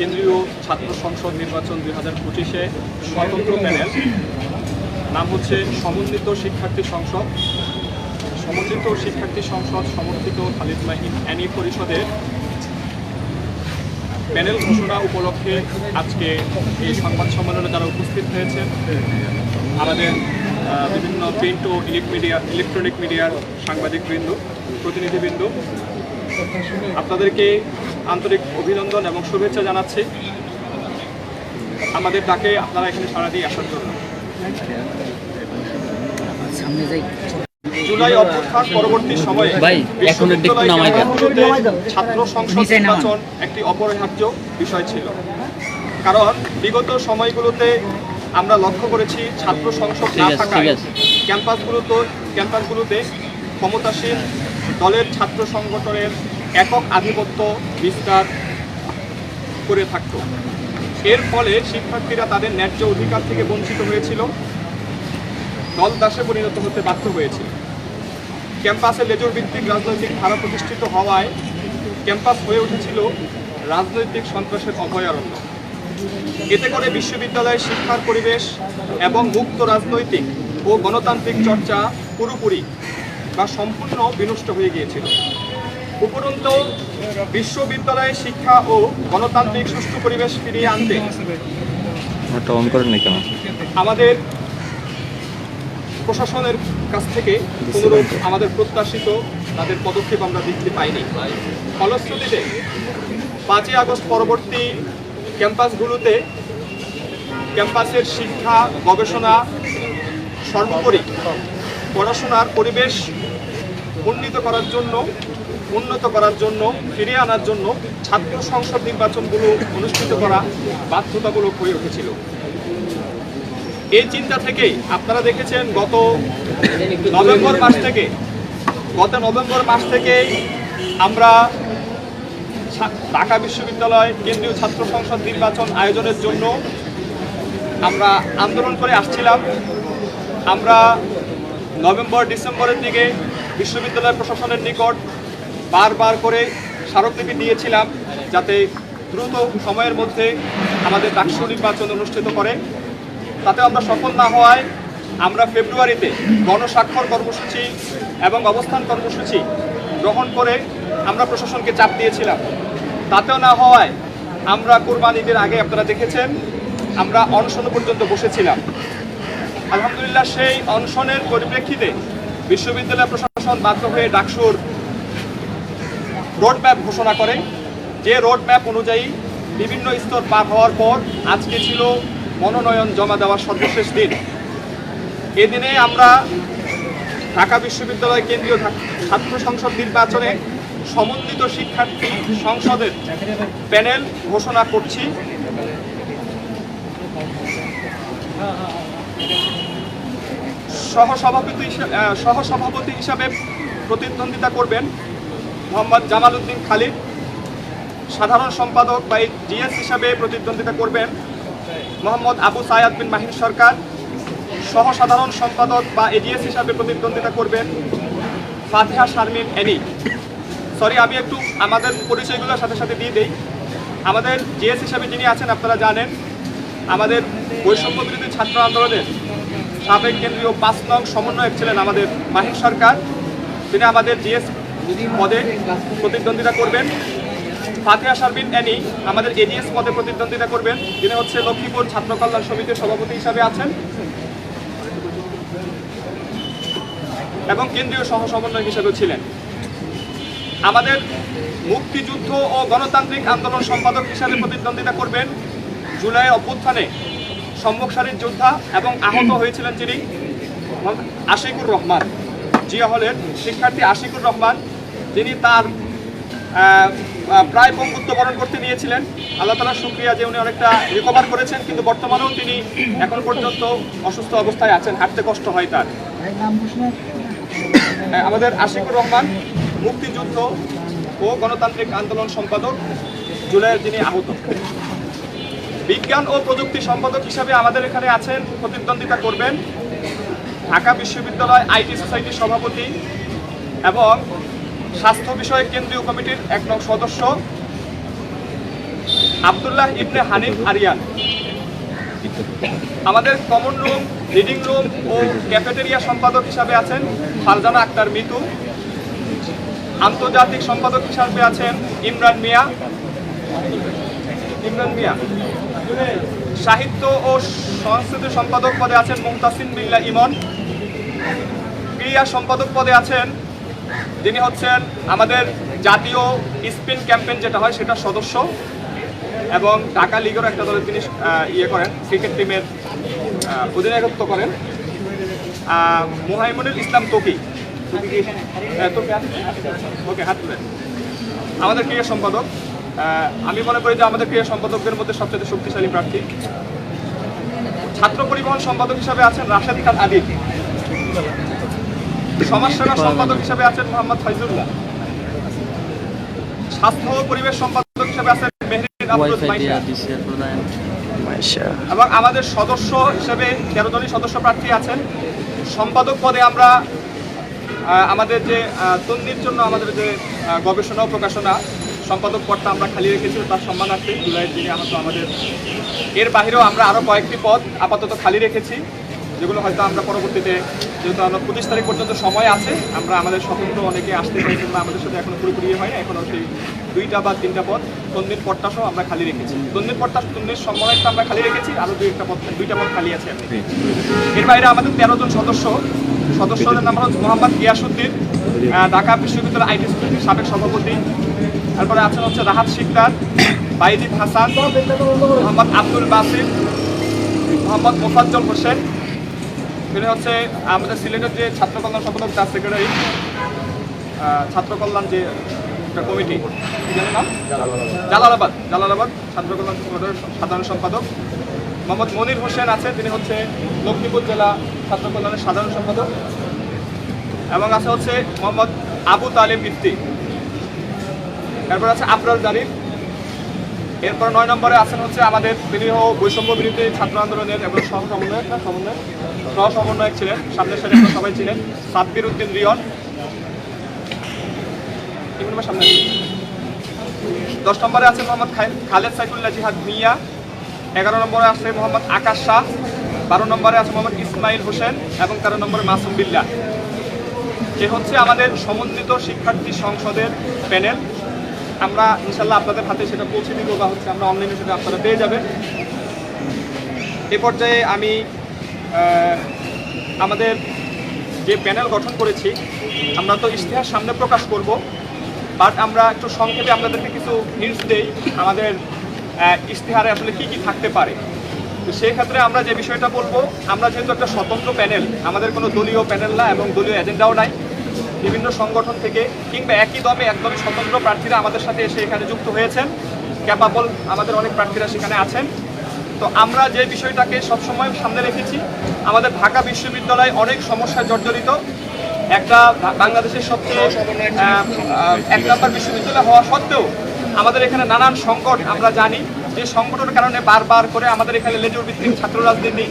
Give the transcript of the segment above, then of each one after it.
কেন্দ্রীয় ছাত্র সংসদ নির্বাচন দুই হাজার পঁচিশে স্বতন্ত্র প্যানেল। নাম হচ্ছে সমন্বিত শিক্ষার্থী সংসদ। সমন্বিত শিক্ষার্থী সংসদ সমর্থিত খালিদ মাহিন অ্যানি পরিষদের প্যানেল ঘোষণা উপলক্ষে আজকে এই সংবাদ সম্মেলনে যারা উপস্থিত হয়েছেন, আমাদের বিভিন্ন প্রিন্ট ও মিডিয়া, ইলেকট্রনিক মিডিয়ার সাংবাদিকবৃন্দ, প্রতিনিধিবৃন্দ, আপনাদেরকে আন্তরিক অভিনন্দন এবং শুভেচ্ছা জানাচ্ছি। আমাদের ডাকে আপনারা এখানে সারা দিয়ে আসার জন্য। জুলাই অভ্যুত্থান পরবর্তী সময়ে ছাত্র সংসদ নিচে নির্বাচন একটি অপরিহার্য বিষয় ছিল। কারণ বিগত সময়গুলোতে আমরা লক্ষ্য করেছি ছাত্র সংসদ না থাকায় ক্যাম্পাসগুলোতে ক্যাম্পাসগুলোতে ক্ষমতাসীন দলের ছাত্র সংগঠনের একক আধিপত্য বিস্তার করে থাকত। এর ফলে শিক্ষার্থীরা তাদের ন্যায্য অধিকার থেকে বঞ্চিত হয়েছিল। দল দাসে পরিণত হতে বাধ্য হয়েছিল। ক্যাম্পাসে লেজর ভিত্তিক রাজনৈতিক ধারা প্রতিষ্ঠিত হওয়ায় ক্যাম্পাস হয়ে উঠেছিল রাজনৈতিক সন্ত্রাসের অভয়ারণ্য। এতে করে বিশ্ববিদ্যালয়ের শিক্ষার পরিবেশ এবং মুক্ত রাজনৈতিক ও গণতান্ত্রিক চর্চা পুরোপুরি বা সম্পূর্ণ বিনষ্ট হয়ে গিয়েছিল। উপরন্ত বিশ্ববিদ্যালয়ে শিক্ষা ও গণতান্ত্রিক সুষ্ঠু পরিবেশ ফিরিয়ে আনতে। অন করেন কেন? আমাদের প্রশাসনের কাছ থেকে অনুরোধ আমাদের প্রত্যাশিত তাদের পদক্ষেপ আমরা দেখতে পাইনি। ফলশ্রুতিতে পাঁচই আগস্ট পরবর্তী ক্যাম্পাসগুলোতে ক্যাম্পাসের শিক্ষা গবেষণা সর্বোপরি পড়াশোনার পরিবেশ উন্নীত করার জন্য উন্নত করার জন্য, ফিরিয়ে আনার জন্য ছাত্র সংসদ নির্বাচনগুলো অনুষ্ঠিত করা বাধ্যতামূলক হয়ে উঠেছিল। এই চিন্তা থেকেই আপনারা দেখেছেন গত নভেম্বর মাস থেকে, গত নভেম্বর মাস থেকেই আমরা ঢাকা বিশ্ববিদ্যালয় কেন্দ্রীয় ছাত্র সংসদ নির্বাচন আয়োজনের জন্য আমরা আন্দোলন করে আসছিলাম। আমরা নভেম্বর ডিসেম্বরের দিকে বিশ্ববিদ্যালয় প্রশাসনের নিকট বারবার করে স্মারকলিপি দিয়েছিলাম যাতে দ্রুত সময়ের মধ্যে আমাদের ডাকসু নির্বাচন অনুষ্ঠিত করে। তাতে আমরা সফল না হওয়ায় আমরা ফেব্রুয়ারিতে গণস্বাক্ষর কর্মসূচি এবং অবস্থান কর্মসূচি গ্রহণ করে আমরা প্রশাসনকে চাপ দিয়েছিলাম। তাতেও না হওয়ায় আমরা কোরবান ঈদের আগে আপনারা দেখেছেন, আমরা অনশন পর্যন্ত বসেছিলাম। আলহামদুলিল্লাহ সেই অনশনের পরিপ্রেক্ষিতে বিশ্ববিদ্যালয় প্রশাসন বাধ্য হয়ে ডাকসুর রোড ম্যাপ ঘোষণা করে যে রোড ম্যাপ অনুযায়ী বিভিন্ন স্তর পার হওয়ার পর আজকে ছিল মনোনয়ন জমা দেওয়ার সর্বশেষ দিন। এদিনে আমরা ঢাকা বিশ্ববিদ্যালয় কেন্দ্রীয় ছাত্র সংসদ নির্বাচনে সমন্বিত শিক্ষার্থী সংসদের প্যানেল ঘোষণা করছি। সহসভাপতি হিসা- সহসভাপতি হিসাবে প্রতিদ্বন্দ্বিতা করবেন মোহাম্মদ জামাল উদ্দিন খালিদ। সাধারণ সম্পাদক বা জিএস হিসাবে প্রতিদ্বন্দ্বিতা করবেন মোহাম্মদ আবু সায়াদ বিন মাহিন সরকার। সহ সাধারণ সম্পাদক বা এডিএস হিসাবে প্রতিদ্বন্দ্বিতা করবেন ফাতেহা শারমিন এনি। সরি, আমি একটু আমাদের পরিচয়গুলোর সাথে সাথে দিয়ে দিই। আমাদের জিএস হিসাবে যিনি আছেন, আপনারা জানেন, আমাদের বৈষম্য বিরোধী ছাত্র আন্দোলনের সাবেক কেন্দ্রীয় পাঁচ নং সমন্বয়ক ছিলেন আমাদের মাহিন সরকার। তিনি আমাদের জিএস পদে প্রতিদ্বন্দ্বিতা করবেন ফাতেহা শারমিন অ্যানি আমাদের এডিএস পদে প্রতিদ্বন্দ্বিতা করবেন। যিনি হচ্ছে লক্ষ্মীপুর ছাত্র কল্যাণ সমিতির সভাপতি হিসাবে আছেন। এবং কেন্দ্রীয় সহ সমন্বয়ক হিসেবেও ছিলেন। আমাদের মুক্তিযুদ্ধ ও গণতান্ত্রিক আন্দোলন সম্পাদক হিসাবে প্রতিদ্বন্দ্বিতা করবেন জুলাই অভ্যুত্থানে সম্মুখ সারির যোদ্ধা এবং আহত হয়েছিলেন যিনি আশিকুর রহমান। জিয়া হলের শিক্ষার্থী আশিকুর রহমান। যিনি তার প্রায় পঙ্গুত্ব করতে নিয়েছিলেন। আল্লাহ তালার শুক্রিয়া যে উনি অনেকটা রিকভার করেছেন, কিন্তু বর্তমানেও তিনি এখন পর্যন্ত অসুস্থ অবস্থায় আছেন, হাঁটতে কষ্ট হয় তার। আমাদের আশিকুর রহমান, মুক্তিযুদ্ধ ও গণতান্ত্রিক আন্দোলন সম্পাদক, জুলাইয়ের যিনি আহত। বিজ্ঞান ও প্রযুক্তি সম্পাদক হিসাবে আমাদের এখানে আছেন, প্রতিদ্বন্দ্বিতা করবেন ঢাকা বিশ্ববিদ্যালয় আইটি সোসাইটির সভাপতি এবং স্বাস্থ্য বিষয়ক কেন্দ্রীয় কমিটির এক নং সদস্য আবদুল্লাহ ইবনে হানিফ আরিয়ান। আমাদের কমন রুম রিডিং রুম ও ক্যাফেটেরিয়া সম্পাদক হিসাবে আছেন ফারজানা আক্তার মিতু। আন্তর্জাতিক সম্পাদক হিসাবে আছেন ইমরান মিয়া। ইমরান মিয়া। সাহিত্য ও সংস্কৃতি সম্পাদক পদে আছেন মুমতাসিন বিল্লা ইমন। ক্রীড়া সম্পাদক পদে আছেন যিনি হচ্ছেন আমাদের জাতীয় স্পিন ক্যাম্পেন যেটা হয় সেটার সদস্য এবং ঢাকা লিগেরও একটা দলের তিনি ইয়ে করেন, ক্রিকেট টিমের অধিনায়কত্ব করেন। মুহাইমুনুল ইসলাম তকি? ওকে, হাত তুলেন আমাদের ক্রীড়া সম্পাদক আমি মনে করি যে আমাদের ক্রীড়া সম্পাদকদের মধ্যে সবচেয়ে শক্তিশালী প্রার্থী। ছাত্র পরিবহন সম্পাদক হিসাবে আছেন রাশেদ খান আদিব সমাজসেবা সম্পাদক হিসাবে আছেন মোহাম্মদ ফাইজুল্লাহ স্বাস্থ্য ও পরিবেশ সম্পাদক হিসাবে আছেন মেহরিন আফরোজ মাইশা। দেওয়া দিছে প্রধান এবং আমাদের সদস্য হিসেবে তেরো জনই সদস্য প্রার্থী আছেন। সম্পাদক পদে আমরা আহ, আমাদের যে তন্দির জন্য আমাদের যে গবেষণা ও প্রকাশনা সম্পাদক পদটা আমরা খালি রেখেছি তার সম্মানার্থে জুলাইয়ের দিনে আমরা আমাদের। এর বাইরেও আমরা আরও কয়েকটি পদ আপাতত খালি রেখেছি। যেগুলো হয়তো আমরা পরবর্তীতে, যেহেতু আমরা পঁচিশ তারিখ পর্যন্ত সময় আছে, আমরা আমাদের স্বতন্ত্র অনেকে আসতে পারি কিংবা আমাদের সাথে এখনও পুরোপুরি ইয়ে হয় না, এখনও সেই দুইটা বা তিনটা পদ তন্দির পদটা সহ আমরা খালি রেখেছি। তন্দির পদটা তন্দির সম্মানটা আমরা খালি রেখেছি আরও দুই একটা পথ, দুইটা পদ খালি আছে এর বাইরে আমাদের তেরো জন সদস্য সদস্যদের নাম হচ্ছে মোহাম্মদ গিয়াসুদ্দিন ঢাকা বিশ্ববিদ্যালয় আইটি সোসাইটির সাবেক সভাপতি। তারপরে আছেন হচ্ছে রাহাত শিকদার, বাইজিদ হাসান, মোহাম্মদ আব্দুল বাসির, মোহাম্মদ মোফাজ্জল হোসেন তিনি হচ্ছে আমাদের সিলেটের যে ছাত্র কল্যাণ সম্পাদক তার সেক্রেটারি ছাত্র কল্যাণ যে একটা কমিটি জালালাবাদ। জালালাবাদ ছাত্র কল্যাণ সাধারণ সম্পাদক। মোহাম্মদ মনির হোসেন আছে, তিনি হচ্ছে লক্ষ্মীপুর জেলা ছাত্র কল্যাণের সাধারণ সম্পাদক। এবং আছে হচ্ছে মোহাম্মদ আবু তালিম ইফতি। এরপর আছে আফরাল জারিফ এরপর নয় নম্বরে আছেন হচ্ছে আমাদের তিনি বৈষম্য বিরোধী ছাত্র আন্দোলনের এবং সহ সমন্বয়ক সমন্বয়ক? সহ সমন্বয়ক ছিলেন, সামনের সাথে সবাই ছিলেন, সাব্বির উদ্দিন রিয়ন সামনে? দশ নম্বরে আছে মোহাম্মদ খালেদ সাইফুল্লাহ জিহাদ মিয়া। এগারো নম্বরে আছে মোহাম্মদ আকাশ শাহ। বারো নম্বরে আছে মোহাম্মদ ইসমাইল হোসেন এবং তেরো নম্বরে মাসুম বিল্লাহ এ হচ্ছে আমাদের সমন্বিত শিক্ষার্থী সংসদের প্যানেল। আমরা ইনশাল্লাহ আপনাদের হাতে সেটা পৌঁছে দিব বা হচ্ছে আমরা অনলাইনে সেটা আপনারা পেয়ে যাবেন। এ পর্যায়ে আমি আমাদের যে প্যানেল গঠন করেছি, আমরা তো ইশতেহার সামনে প্রকাশ করব বাট আমরা একটু সংক্ষেপে আপনাদেরকে কিছু হিন্টস দেই আমাদের ইশতেহারে আসলে কি কি থাকতে পারে। তো সেই ক্ষেত্রে আমরা যে বিষয়টা বলব, আমরা যেহেতু একটা স্বতন্ত্র প্যানেল আমাদের কোনো দলীয় প্যানেল না এবং দলীয় এজেন্ডাও নাই। বিভিন্ন সংগঠন থেকে কিংবা একই দমে একদম স্বতন্ত্র প্রার্থীরা আমাদের সাথে এসে এখানে যুক্ত হয়েছেন। ক্যাপাবল আমাদের অনেক প্রার্থীরা সেখানে আছেন। তো আমরা যে বিষয়টাকে সবসময় সামনে রেখেছি, আমাদের ঢাকা বিশ্ববিদ্যালয় অনেক সমস্যায় জর্জরিত। একটা বাংলাদেশের সবচেয়ে এক নম্বর বিশ্ববিদ্যালয় হওয়া সত্ত্বেও আমাদের এখানে নানান সংকট আমরা জানি। যে সংকটের কারণে বারবার করে আমাদের এখানে লেজুর ভিত্তিক ছাত্র রাজনীতি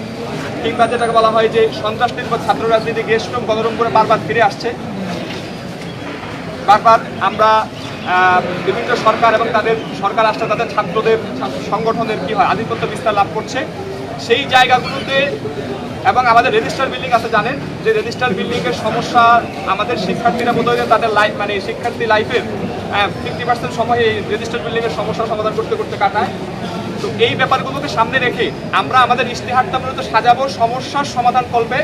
কিংবা যেটাকে বলা হয় যে সন্ত্রাস নির্ভর ছাত্র রাজনীতি গেস্ট রুম গণরুম করে বারবার ফিরে আসছে। বারবার আমরা বিভিন্ন সরকার এবং তাদের সরকার আসলে তাদের ছাত্রদের ছাত্র সংগঠনের কি হয়, আধিপত্য বিস্তার লাভ করছে। সেই জায়গাগুলোতে এবং আমাদের রেজিস্টার বিল্ডিং আছে, জানেন? যে রেজিস্টার বিল্ডিংয়ের সমস্যা আমাদের শিক্ষার্থীরা বোধহয় তাদের লাইফ মানে শিক্ষার্থী লাইফের ফিফটি পার্সেন্ট সময় এই রেজিস্টার বিল্ডিংয়ের এর সমস্যার সমাধান করতে করতে কাটায়। তো এই ব্যাপারগুলোকে সামনে রেখে আমরা আমাদের ইশতেহারটা মূলত সাজাবো, সমস্যার সমাধান করবে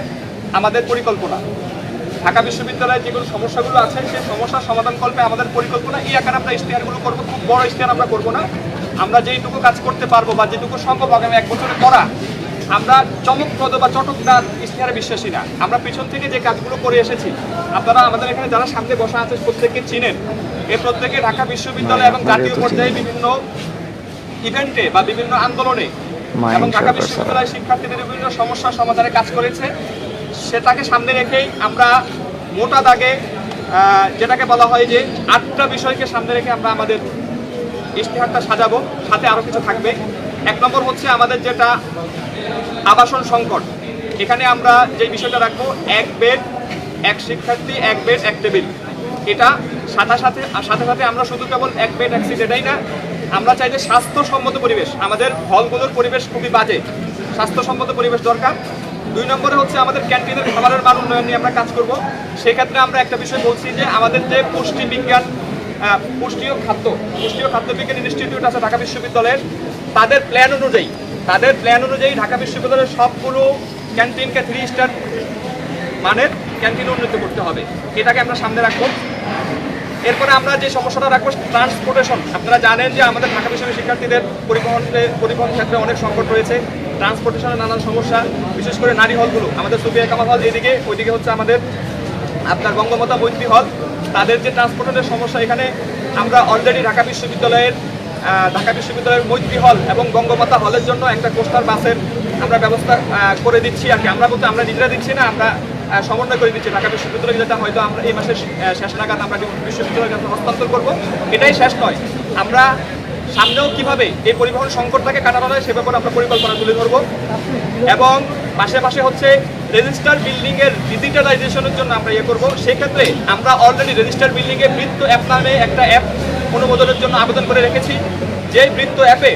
আমাদের পরিকল্পনা। ঢাকা বিশ্ববিদ্যালয়ে যেগুলো সমস্যাগুলো আছে সেই সমস্যার সমাধান কল্পে আমাদের পরিকল্পনা এই আকারে আমরা ইশতেহারগুলো করব। খুব বড় ইশতেহার আমরা করব না। আমরা যেইটুকু কাজ করতে পারব বা যেটুকু সম্ভব আগামী এক বছরে করা আমরা চমকপ্রদ বা চটকদার ইশতেহারে বিশ্বাসী না। আমরা পিছন থেকে যে কাজগুলো করে এসেছি আপনারা আমাদের এখানে যারা সামনে বসা আছে প্রত্যেককে চিনেন। এর প্রত্যেকে ঢাকা বিশ্ববিদ্যালয় এবং জাতীয় পর্যায়ে বিভিন্ন ইভেন্টে বা বিভিন্ন আন্দোলনে এবং ঢাকা শাটার বিশ্ববিদ্যালয় শিক্ষার্থীদের বিভিন্ন সমস্যার সমাধানে কাজ করেছে। সেটাকে সামনে রেখেই আমরা মোটা দাগে যেটাকে বলা হয় যে আটটা বিষয়কে সামনে রেখে আমরা আমাদের ইশতেহারটা সাজাবো, সাথে আরও কিছু থাকবে। এক নম্বর হচ্ছে আমাদের যেটা আবাসন সংকট। এখানে আমরা যে বিষয়টা রাখব, এক বেড, এক শিক্ষার্থী, এক বেড, এক টেবিল। এটা সাথে সাথে সাথে সাথে আমরা শুধু কেবল এক বেড, এক সিট এটাই না, আমরা চাই যে স্বাস্থ্যসম্মত পরিবেশ। আমাদের হলগুলোর পরিবেশ খুবই বাজে। স্বাস্থ্যসম্মত পরিবেশ দরকার। দুই নম্বরে হচ্ছে আমাদের ক্যান্টিনের খাবারের মান উন্নয়ন নিয়ে আমরা কাজ করব। সেক্ষেত্রে আমরা একটা বিষয় বলছি যে আমাদের যে পুষ্টি বিজ্ঞান পুষ্টি ও খাদ্য পুষ্টি ও খাদ্য বিজ্ঞান ইনস্টিটিউট আছে ঢাকা বিশ্ববিদ্যালয়ের, তাদের প্ল্যান অনুযায়ী, তাদের প্ল্যান অনুযায়ী ঢাকা বিশ্ববিদ্যালয়ের সবগুলো ক্যান্টিনকে থ্রি স্টার মানের ক্যান্টিন উন্নত করতে হবে। এটাকে আমরা সামনে রাখব। এরপরে আমরা যে সমস্যাটা রাখব ট্রান্সপোর্টেশন আপনারা জানেন যে আমাদের ঢাকা বিশ্ববিদ্যালয়ের শিক্ষার্থীদের পরিবহনে পরিবহন ক্ষেত্রে অনেক সংকট রয়েছে। ট্রান্সপোর্টেশনের নানান সমস্যা, বিশেষ করে নারী হলগুলো। আমাদের সুফিয়া কামাল হল এদিকে, ওইদিকে হচ্ছে আমাদের আপনার বঙ্গমাতা মৈত্রী হল। তাদের যে ট্রান্সপোর্টের সমস্যা এখানে, আমরা অলরেডি ঢাকা বিশ্ববিদ্যালয়ের ঢাকা বিশ্ববিদ্যালয়ের মৈত্রী হল এবং বঙ্গমাতা হলের জন্য একটা কোস্টার বাসের আমরা ব্যবস্থা করে দিচ্ছি আর কি। আমরা বলতে আমরা নিজেরা দিচ্ছি না, আমরা সমন্বয় করে দিচ্ছে ঢাকা বিশ্ববিদ্যালয় যেটা হয়তো আমরা এই মাসের শেষ নাগাদ আমরা বিশ্ববিদ্যালয়ের কাছে হস্তান্তর করব, এটাই শেষ নয়। আমরা সামনেও কীভাবে এই পরিবহন সংকটটাকে কাটানো যায় সে ব্যাপারে আমরা পরিকল্পনা তুলে ধরবো এবং পাশে পাশে হচ্ছে রেজিস্টার বিল্ডিং এর ডিজিটালাইজেশনের জন্য আমরা ইয়ে করব। সেক্ষেত্রে আমরা অলরেডি রেজিস্টার বিল্ডিং এ বৃত্ত অ্যাপ নামে একটা অ্যাপ অনুমোদনের জন্য আবেদন করে রেখেছি। যে বৃত্ত অ্যাপে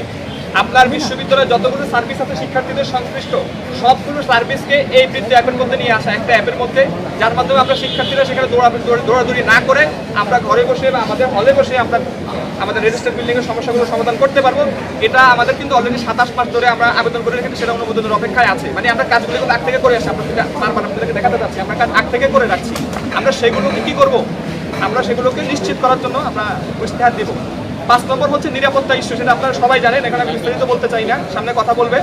আপনার বিশ্ববিদ্যালয়ে যতগুলো সার্ভিস আছে, শিক্ষার্থীদের সংশ্লিষ্ট সবগুলো সার্ভিসকে এই বৃত্ত অ্যাপের মধ্যে নিয়ে আসা একটা অ্যাপের মধ্যে, যার মাধ্যমে আমরা শিক্ষার্থীরা সেখানে দৌড়া দৌড়াদৌড়ি না করে আমরা ঘরে বসে বা আমাদের হলে বসে আমরা, আমাদের রেজিস্টার বিল্ডিং এর সমস্যাগুলো সমাধান করতে পারব। এটা আমাদের কিন্তু অলরেডি সাতাশ মাস ধরে আমরা আবেদন করে রেখেছি, সেটা অনুমোদনের অপেক্ষায় আছে। মানে আমরা কাজগুলো কিন্তু আগ থেকে করে আসছি আপনাদের বারবার আপনাদেরকে দেখাতে যাচ্ছি, আমরা কাজ আগ থেকে করে রাখছি। আমরা সেগুলোকে কি করব? আমরা সেগুলোকে নিশ্চিত করার জন্য আমরা ইশতেহার দিব। পাঁচ নম্বর হচ্ছে নিরাপত্তা ইস্যু সেটা আপনারা সবাই জানেন, এখানে আমি বিস্তারিত বলতে চাই না, সামনে কথা বলবে।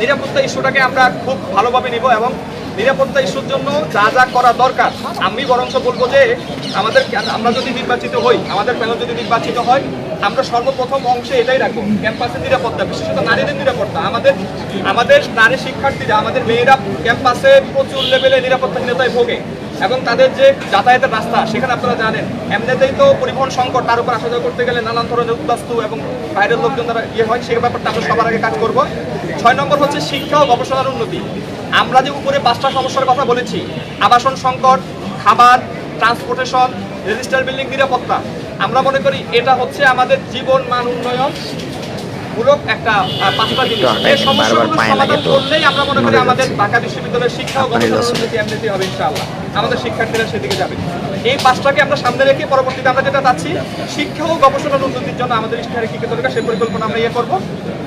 নিরাপত্তা ইস্যুটাকে আমরা খুব ভালোভাবে নিব এবং নিরাপত্তা ইস্যুর জন্য যা যা করা দরকার, আমি বরঞ্চ বলব যে আমাদের আমরা যদি নির্বাচিত হই, আমাদের প্যানেল যদি নির্বাচিত হয়, আমরা সর্বপ্রথম অংশে এটাই রাখব ক্যাম্পাসের নিরাপত্তা, বিশেষত নারীদের নিরাপত্তা। আমাদের আমাদের নারী শিক্ষার্থীরা, আমাদের মেয়েরা ক্যাম্পাসে প্রচুর লেভেলে নিরাপত্তাহীনতায় ভোগে। এবং তাদের যে যাতায়াতের রাস্তা, সেখানে আপনারা জানেন, এমনিতেই তো পরিবহন সংকট, তার উপর আসা করতে গেলে নানান ধরনের উদ্বাস্তু এবং বাইরের লোকজন তারা ইয়ে হয়, সেই ব্যাপারটা আমরা সবার আগে কাজ করব। ছয় নম্বর হচ্ছে শিক্ষা ও গবেষণার উন্নতি। আমরা যে উপরে পাঁচটা সমস্যার কথা বলেছি, আবাসন সংকট, খাবার, ট্রান্সপোর্টেশন রেজিস্টার বিল্ডিং নিরাপত্তা, আমরা মনে করি এটা হচ্ছে আমাদের জীবন মান উন্নয়ন। মূলক একটা জিনিস। এই সমস্যাগুলো সমাধান করলেই আমরা মনে করি আমাদের ঢাকা বিশ্ববিদ্যালয়ের শিক্ষা ও গবেষণার। উন্নতি এমনিতেই হবে ইনশাআল্লাহ। আমাদের শিক্ষার্থীরা সেদিকে যাবে। এই পাঁচটাকে আমরা সামনে রেখে পরবর্তীতে আমরা যেটা চাচ্ছি শিক্ষা ও গবেষণার উন্নতির জন্য আমাদের ইশতেহারে কি কি দরকার সেই পরিকল্পনা আমরা ইয়ে করব।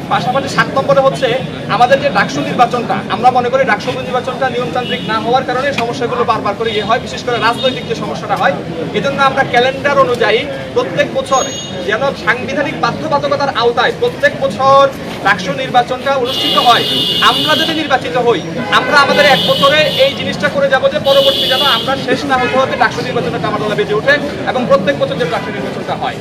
পাশাপাশি সাত নম্বরে হচ্ছে আমাদের যে ডাকসু নির্বাচনটা আমরা মনে করি ডাকসু নির্বাচনটা নিয়মতান্ত্রিক না হওয়ার কারণে সমস্যাগুলো বারবার করে ইয়ে হয় বিশেষ করে রাজনৈতিক যে সমস্যাটা হয় এজন্য আমরা ক্যালেন্ডার অনুযায়ী প্রত্যেক বছর যেন সাংবিধানিক বাধ্যবাধকতার আওতায় প্রত্যেক বছর ডাকসু নির্বাচনটা অনুষ্ঠিত হয়। আমরা যদি নির্বাচিত হই আমরা আমাদের এক বছরে এই জিনিসটা করে যাব যে পরবর্তী যেন আমরা শেষ না হতে হতে ডাকসু নির্বাচনটা আমার দলে বেজে ওঠে এবং প্রত্যেক বছর যেন ডাকসু নির্বাচনটা হয়।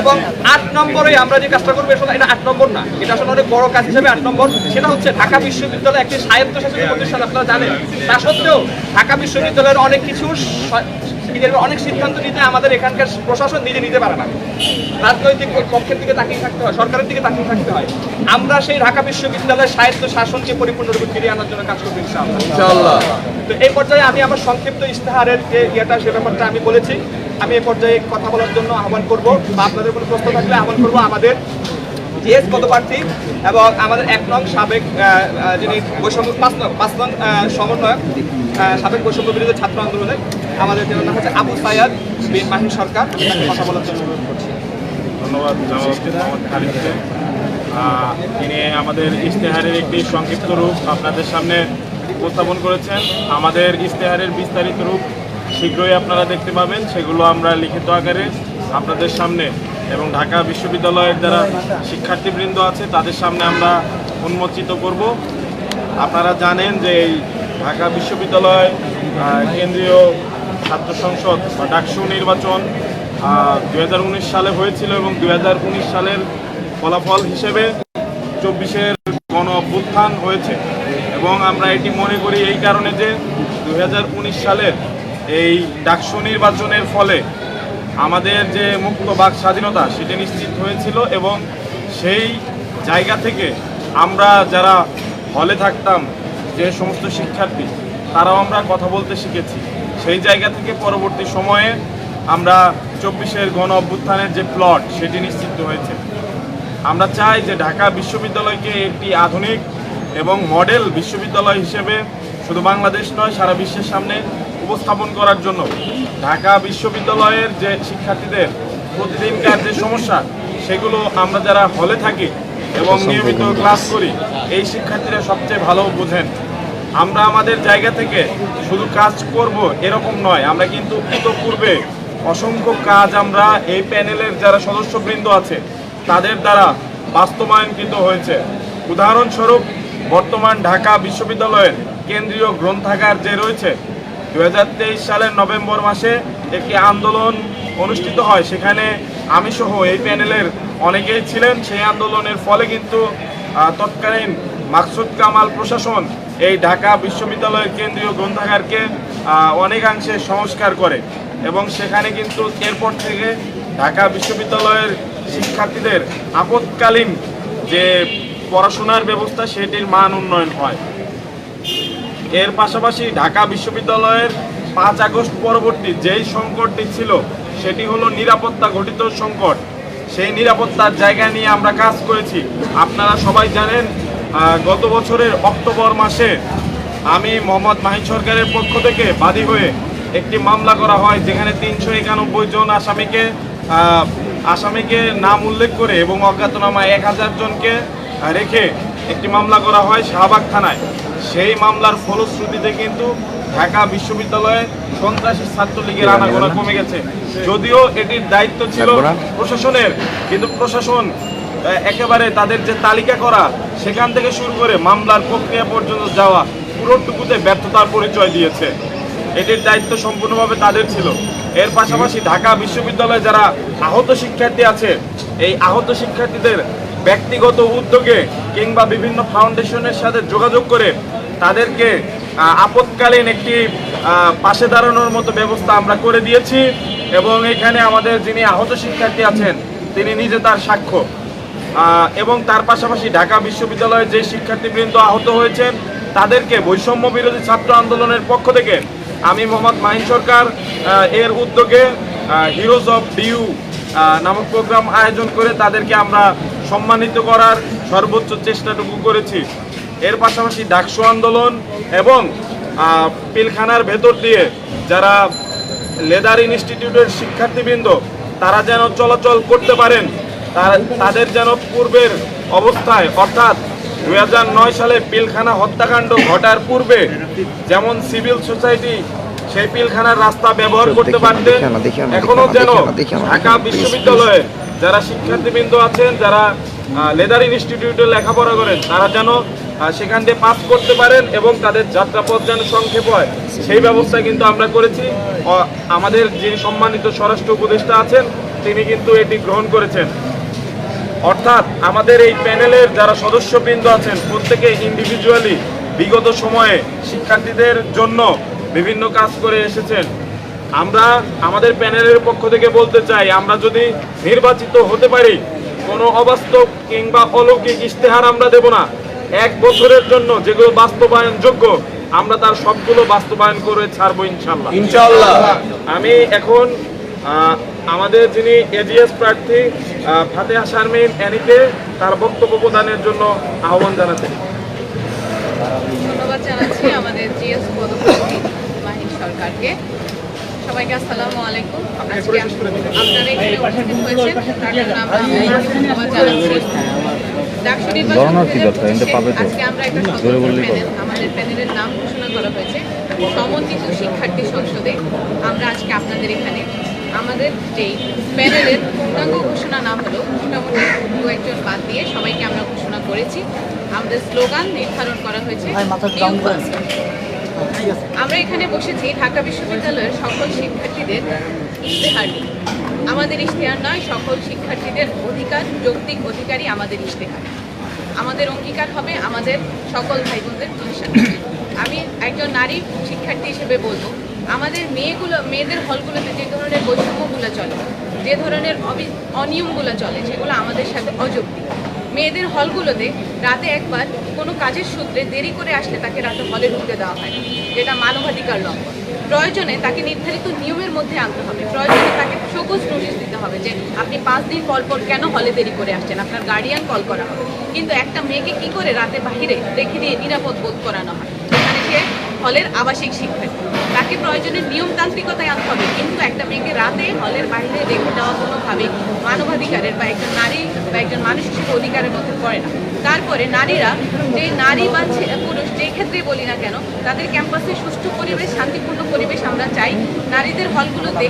এবং আট নম্বরে আমরা যে কাজটা করব এটা আট নম্বর না এটা আসলে অনেক বড় কাজ হিসেবে আট নম্বর। সেটা হচ্ছে ঢাকা বিশ্ববিদ্যালয় একটি স্বায়ত্তশাসিত প্রতিষ্ঠান আপনারা জানেন। তা সত্ত্বেও ঢাকা বিশ্ববিদ্যালয়ের অনেক কিছু অনেক সিদ্ধান্ত নিতে আমাদের এখানকার প্রশাসন নিজে নিতে পারে না। রাজনৈতিক পক্ষের দিকে তাকিয়ে থাকতে হয় সরকারের দিকে তাকিয়ে থাকতে হয়। আমরা সেই ঢাকা বিশ্ববিদ্যালয়ের সাহিত্য শাসনকে পরিপূর্ণরূপে ফিরিয়ে আনার জন্য কাজ করব ইনশাআল্লাহ। তো এই পর্যায়ে আমি আমার সংক্ষিপ্ত ইস্তেহারের যে ইয়েটা সে ব্যাপারটা আমি বলেছি। আমি এই পর্যায়ে কথা বলার জন্য আহ্বান করব বা আপনাদের কোনো প্রশ্ন থাকলে আহ্বান করব। আমাদের জিএস পদপ্রার্থী এবং আমাদের এক নং সাবেক যিনি বৈষম্য, পাঁচ নং পাঁচ নং সমন্বয়ক সাবেক বৈষম্য বিরোধী ছাত্র আন্দোলনের আমাদের যার নাম হচ্ছে আবু সাইয়াদ বিন মাহিন সরকার। কথা বলার জন্য অনুরোধ করছি। তিনি আমাদের ইশতেহারের একটি সংক্ষিপ্ত রূপ আপনাদের সামনে উপস্থাপন করেছেন। আমাদের ইশতেহারের বিস্তারিত রূপ শীঘ্রই আপনারা দেখতে পাবেন। সেগুলো আমরা লিখিত আকারে আপনাদের সামনে এবং ঢাকা বিশ্ববিদ্যালয়ের যারা শিক্ষার্থীবৃন্দ আছে, তাদের সামনে আমরা উন্মোচিত করব। আপনারা জানেন যে এই ঢাকা বিশ্ববিদ্যালয় কেন্দ্রীয় ছাত্র সংসদ বা ডাকসু নির্বাচন দু হাজার উনিশ সালে হয়েছিল এবং দু হাজার উনিশ সালের ফলাফল হিসেবে চব্বিশের গণ অভ্যুত্থান হয়েছে। এবং আমরা এটি মনে করি এই কারণে যে দু হাজার উনিশ সালের এই ডাকসু নির্বাচনের ফলে আমাদের যে মুক্ত বাক স্বাধীনতা সেটি নিশ্চিত হয়েছিল এবং সেই জায়গা থেকে আমরা যারা হলে থাকতাম যে সমস্ত শিক্ষার্থী, তারাও আমরা কথা বলতে শিখেছি। সেই জায়গা থেকে পরবর্তী সময়ে আমরা চব্বিশের গণ অভ্যুত্থানের যে প্লট, সেটি নিশ্চিত হয়েছে। আমরা চাই যে ঢাকা বিশ্ববিদ্যালয়কে একটি আধুনিক এবং মডেল বিশ্ববিদ্যালয় হিসেবে শুধু বাংলাদেশ নয়, সারা বিশ্বের সামনে উপস্থাপন করার জন্য ঢাকা বিশ্ববিদ্যালয়ের যে শিক্ষার্থীদের প্রতিদিনকার যে সমস্যা সেগুলো আমরা যারা হলে থাকি এবং নিয়মিত ক্লাস করি এই শিক্ষার্থীরা সবচেয়ে ভালো বোঝেন। আমরা আমাদের জায়গা থেকে শুধু কাজ করব এরকম নয় আমরা কিন্তু ইতোপূর্বে অসংখ্য কাজ আমরা এই প্যানেলের যারা সদস্যবৃন্দ আছে তাদের দ্বারা বাস্তবায়নকৃত হয়েছে। উদাহরণস্বরূপ বর্তমান ঢাকা বিশ্ববিদ্যালয়ের কেন্দ্রীয় গ্রন্থাগার যে রয়েছে দু হাজার তেইশ সালের নভেম্বর মাসে একটি আন্দোলন অনুষ্ঠিত হয়। সেখানে আমি সহ এই প্যানেলের অনেকেই ছিলেন। সেই আন্দোলনের ফলে কিন্তু তৎকালীন মাকসুদ কামাল প্রশাসন এই ঢাকা বিশ্ববিদ্যালয়ের কেন্দ্রীয় গ্রন্থাগারকে অনেকাংশে সংস্কার করে এবং সেখানে কিন্তু এরপর থেকে ঢাকা বিশ্ববিদ্যালয়ের শিক্ষার্থীদের আপৎকালীন যে পড়াশোনার ব্যবস্থা, সেটির মান উন্নয়ন হয়। এর পাশাপাশি ঢাকা বিশ্ববিদ্যালয়ের পাঁচ আগস্ট পরবর্তী যেই সংকটটি ছিল, সেটি হলো নিরাপত্তা ঘটিত সংকট। সেই নিরাপত্তার জায়গা নিয়ে আমরা কাজ করেছি। আপনারা সবাই জানেন গত বছরের অক্টোবর মাসে আমি মোহাম্মদ মাহিদ সরকারের পক্ষ থেকে বাদী হয়ে একটি মামলা করা হয়, যেখানে তিনশো একানব্বই জন আসামিকে আসামিকে নাম উল্লেখ করে এবং অজ্ঞাতনামা এক হাজার জনকে রেখে একটি মামলা করা হয় শাহবাগ থানায়। সেই মামলার ফলশ্রুতিতে কিন্তু ঢাকা বিশ্ববিদ্যালয়ে সন্ত্রাসী ছাত্রলীগের আনাগোনা কমে গেছে। যদিও এটির দায়িত্ব ছিল প্রশাসনের কিন্তু প্রশাসন একেবারে তাদের যে তালিকা করা সেখান থেকে শুরু করে মামলার প্রক্রিয়া পর্যন্ত যাওয়া পুরোটুকুতে ব্যর্থতার পরিচয় দিয়েছে। এটির দায়িত্ব সম্পূর্ণভাবে তাদের ছিল। এর পাশাপাশি ঢাকা বিশ্ববিদ্যালয়ে যারা আহত শিক্ষার্থী আছে এই আহত শিক্ষার্থীদের ব্যক্তিগত উদ্যোগে কিংবা বিভিন্ন ফাউন্ডেশনের সাথে যোগাযোগ করে তাদেরকে আহ, আপৎকালীন একটি পাশে দাঁড়ানোর মতো ব্যবস্থা আমরা করে দিয়েছি এবং এখানে আমাদের যিনি আহত শিক্ষার্থী আছেন তিনি নিজে তার সাক্ষ্য। এবং তার পাশাপাশি ঢাকা বিশ্ববিদ্যালয়ের যে শিক্ষার্থীবৃন্দ আহত হয়েছেন তাদেরকে বৈষম্য বিরোধী ছাত্র আন্দোলনের পক্ষ থেকে আমি মোহাম্মদ মাহিন সরকার এর উদ্যোগে হিরোজ অফ ডিউ নামক প্রোগ্রাম আয়োজন করে তাদেরকে আমরা সম্মানিত করার সর্বোচ্চ চেষ্টাটুকু করেছি। এর পাশাপাশি ডাকসু আন্দোলন এবং পিলখানার ভেতর দিয়ে যারা লেদার ইনস্টিটিউটের শিক্ষার্থীবৃন্দ তারা যেন চলাচল করতে পারেন তার- তাদের যেন পূর্বের অবস্থায় অর্থাৎ দুই হাজার নয় সালে পিলখানা হত্যাকাণ্ড ঘটার পূর্বে যেমন সিভিল সোসাইটি সেই পিলখানার রাস্তা ব্যবহার করতে পারতেন দেখি না, দেখি না, এখনও যেন ঢাকা বিশ্ববিদ্যালয়ে যারা শিক্ষার্থীবৃন্দ আছেন যারা লেদার ইনস্টিটিউটে লেখাপড়া করেন তারা যেন সেখান দিয়ে পাস করতে পারেন এবং তাদের যাত্রাপথ যেন সংক্ষেপ হয়, সেই ব্যবস্থা কিন্তু আমরা করেছি। আমাদের যিনি সম্মানিত স্বরাষ্ট্র উপদেষ্টা আছেন, তিনি কিন্তু এটি গ্রহণ করেছেন। অর্থাৎ আমাদের এই প্যানেলের যারা সদস্যবৃন্দ আছেন, প্রত্যেকে ইন্ডিভিজুয়ালি বিগত সময়ে শিক্ষার্থীদের জন্য বিভিন্ন কাজ করে এসেছেন। আমরা আমাদের প্যানেলের পক্ষ থেকে বলতে চাই, আমরা যদি নির্বাচিত হতে পারি, কোনো অবাস্তব কিংবা অলৌকিক ইশতেহার আমরা দেব না। এক বছরের জন্য যেগুলো বাস্তবায়ন যোগ্য আমরা তার সবগুলো বাস্তবায়ন করে ছাড়বো ইনশাল্লাহ। ইনশাআল্লাহ আমি এখন আমাদের যিনি এজিএস প্রার্থী ফাতেহা শারমিন অ্যানিকে তার বক্তব্য প্রদানের জন্য আহ্বান জানাতে ধন্যবাদ জানাচ্ছি আমাদের জিএস পদপ্রার্থী মাহিন সরকারকে। সবাইকে আসসালামু আলাইকুম। আপনারা এখানে উপস্থিত হয়েছেন। তার জন্য আমরা ধন্যবাদ জানাচ্ছি। গণনার কি দরকার? এটা পাবে তো? আজকে আমরা একটা জোরে স্বতন্ত্র বললেই প্যানেল আমাদের প্যানেলের নাম ঘোষণা করা হয়েছে। সমন্বিত শিক্ষার্থী সংসদে আমরা আজকে আপনাদের এখানে আমাদের যেই প্যানেলের পূর্ণাঙ্গ ঘোষণা নাম হলো মোটামুটি দু একজন বাদ দিয়ে সবাইকে আমরা ঘোষণা করেছি। আমাদের স্লোগান নির্ধারণ করা হয়েছে আমরা এখানে বসেছি ঢাকা বিশ্ববিদ্যালয়ের সকল শিক্ষার্থীদের ইশতেহার। নিয়ে আমাদের ইশতেহার নয়, সকল শিক্ষার্থীদের অধিকার, যৌক্তিক অধিকারই আমাদের ইশতেহার। আমাদের অঙ্গীকার হবে আমাদের সকল ভাই বোনদের ভাষা আমি একজন নারী শিক্ষার্থী হিসেবে বলব, আমাদের মেয়েগুলো, মেয়েদের হলগুলোতে যে ধরনের বৈষম্যগুলো চলে, যে ধরনের অনিয়মগুলো চলে, সেগুলো আমাদের সাথে অযৌক্তিক। মেয়েদের হলগুলোতে রাতে একবার কোনো কাজের সূত্রে দেরি করে আসলে তাকে রাতে হলে ঢুকতে দেওয়া হয় যেটা মানবাধিকার লঙ্ঘন। প্রয়োজনে তাকে নির্ধারিত নিয়মের মধ্যে আনতে হবে। প্রয়োজনে তাকে সবুজ নোটিশ দিতে হবে যে আপনি পাঁচ দিন পর পর কেন হলে দেরি করে আসছেন? আপনার গার্ডিয়ান কল করা হবে। কিন্তু একটা মেয়েকে কি করে রাতে বাহিরে রেখে দিয়ে নিরাপদ বোধ করানো হয়? যেখানে সে হলের আবাসিক শিক্ষার্থী তাকে প্রয়োজনে নিয়মতান্ত্রিকতায় আনতে হবে। কিন্তু একটা মেয়েকে রাতে হলের বাইরে রেখে দেওয়া কোনোভাবে মানবাধিকারের বা একজন নারী বা একজন মানুষ হিসেবে অধিকারের মধ্যে পড়ে না। তারপরে নারীরা যে নারী বা পুরুষ যে ক্ষেত্রে বলি না কেন তাদের ক্যাম্পাসে সুষ্ঠু পরিবেশ শান্তিপূর্ণ পরিবেশ আমরা চাই। নারীদের হলগুলোতে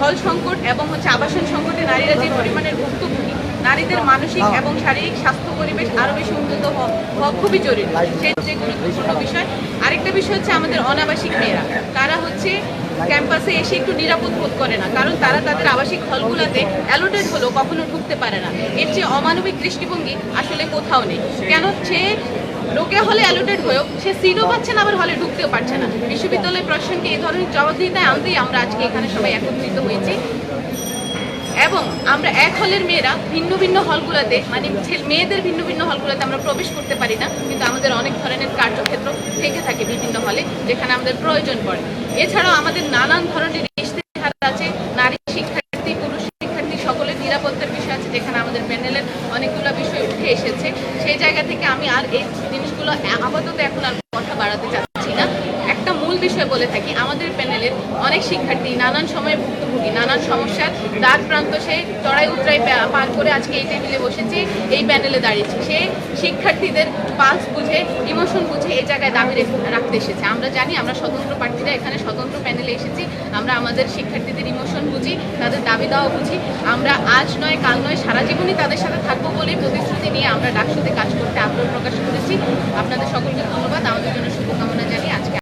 হল সংকট এবং হচ্ছে আবাসন সংকটে নারীরা যে পরিমাণের ভুক্তভোগী নারীদের মানসিক এবং শারীরিক স্বাস্থ্য পরিবেশ আরও বেশি উন্নত হওয়া হওয়া খুবই জরুরি। সেই যে গুরুত্বপূর্ণ বিষয়। আরেকটা বিষয় হচ্ছে আমাদের অনাবাসিক মেয়েরা। তারা হচ্ছে ক্যাম্পাসে এসে একটু নিরাপদ বোধ করে না। কারণ তারা তাদের আবাসিক হলগুলোতে অ্যালোটেড হলেও কখনো ঢুকতে পারে না। এর চেয়ে অমানবিক দৃষ্টিভঙ্গি আসলে কোথাও নেই। কেন সে লোকে হলে অ্যালোটেড হয়েও সে সিটও পাচ্ছে না আবার হলে ঢুকতেও পারছে না। বিশ্ববিদ্যালয় প্রশাসনকে এই ধরনের জবাবদিহিতায় আনতেই আমরা আজকে এখানে সবাই একত্রিত হয়েছি। এবং আমরা এক হলের মেয়েরা ভিন্ন ভিন্ন হলগুলোতে মানে মেয়েদের ভিন্ন ভিন্ন হলগুলোতে আমরা প্রবেশ করতে পারি না, কিন্তু আমাদের অনেক ধরনের কার্যক্ষেত্র থেকে থাকে বিভিন্ন হলে, যেখানে আমাদের প্রয়োজন পড়ে। এছাড়াও আমাদের নানান ধরনের ইশতেহার আছে নারী শিক্ষার্থী পুরুষ শিক্ষার্থী সকলের নিরাপত্তার বিষয় আছে যেখানে আমাদের প্যানেলের অনেকগুলো বিষয় উঠে এসেছে সেই জায়গা থেকে আমি আর এই জিনিসগুলো আ- আপাতত এখন আর কথা বাড়াতে চাচ্ছি না একটা মূল বিষয় বলে থাকি। আমাদের প্যানেলের অনেক শিক্ষার্থী, নানান সময়ে ভুক্তভোগী, নানান সমস্যার দ্বার প্রান্ত সে চড়াই উতরাই পার করে আজকে এই টেবিলে বসেছে, এই প্যানেলে দাঁড়িয়েছে। সে শিক্ষার্থীদের পালস বুঝে ইমোশন বুঝে এই জায়গায় দাবি রাখতে এসেছে। আমরা জানি আমরা স্বতন্ত্র প্রার্থীরা, এখানে স্বতন্ত্র প্যানেলে এসেছি। আমরা আমাদের শিক্ষার্থীদের ইমোশন বুঝি, তাদের দাবি দেওয়া বুঝি। আমরা আজ নয়, কাল নয়, সারা জীবনই তাদের সাথে থাকব বলেই প্রতিশ্রুতি নিয়ে আমরা ডাকসুতে কাজ করতে আগ্রহ প্রকাশ করেছি। আপনাদের সকলকে ধন্যবাদ। আমাদের জন্য শুভকামনা জানিয়ে আজকে